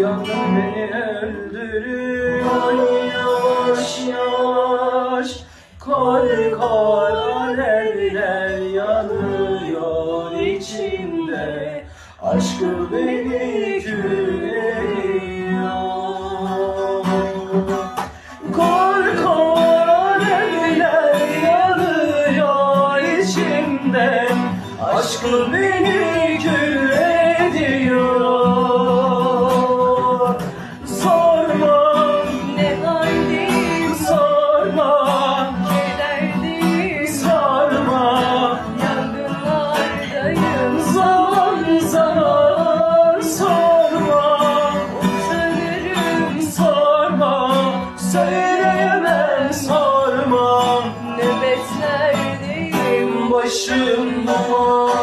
yangın beni öldürüyor. Yavaş yavaş kar kar alevler yanıyor içimde. Aşkı beni içimde. Aşkı beni Söyleyemem sorma Nöbetlerdeyim başım duman